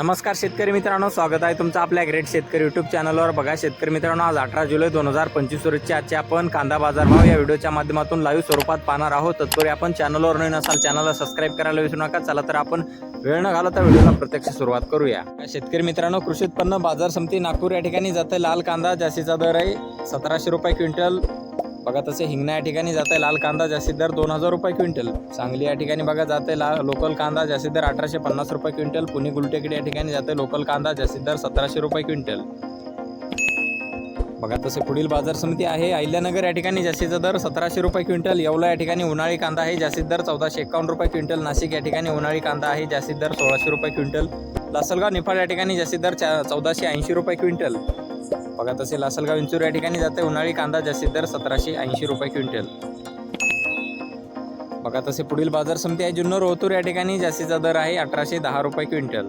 नमस्कार शेतकरी मित्रांनो स्वागत आहे तुमचं आपल्या ग्रेट शेतकरी युट्यूब चॅनलवर बघा शेतकरी मित्रांनो आज अठरा जुलै दोन हजार पंचवीस रोजची आजचे आपण कांदा बाजारभाव या व्हिडिओच्या माध्यमातून लाईव्ह स्वरूपात पाहणार आहोत. तत्पूर्वी आपण चॅनलवर नवीन असाल चॅनलला सबस्क्राईब करायला विसरू नका. चला तर आपण वेळ न घालवता व्हिडिओला प्रत्यक्ष सुरुवात करूया. शेतकरी मित्रांनो कृषी उत्पन्न बाजार समिती नागपूर या ठिकाणी जाते. लाल कांदा जास्तीचा दर आहे सतराशे रुपये क्विंटल. बघा तसे हिंगणा या ठिकाणी जात आहे लाल कांदा जास्तीत दर दोन हजार रुपये क्विंटल. सांगली या ठिकाणी बघा जाते ला लोकल कांदा जास्तीत दर अठराशे पन्नास रुपये क्विंटल. पुणे गुलटेकडे या ठिकाणी जाते लोकल कांदा जास्तीत दर सतराशे रुपये क्विंटल. बघा तसे पुढील बाजार समिती आहे. अहिल्यानगर या ठिकाणी जास्तीचा दर सतराशे रुपये क्विंटल. येवला या ठिकाणी उन्हाळी कांदा आहे जास्तीत दर चौदाशे एकावन्न रुपये क्विंटल. नाशिक या ठिकाणी उन्हाळी कांदा आहे जास्तीत दर सोळाशे रुपये क्विंटल. लासलगाव निफाड या ठिकाणी जास्तीत दर चौदाशे ऐंशी रुपये क्विंटल. बघा तसे लासलगाव इंचूर या ठिकाणी जाते उन्हाळी कांदा जास्तीत दर सतराशे ऐंशी रुपये क्विंटल. बघा तसे पुढील बाजार समिती आहे. जुन्नर ओतूर या ठिकाणी जास्तीचा दर आहे अठराशे दहा रुपये क्विंटल.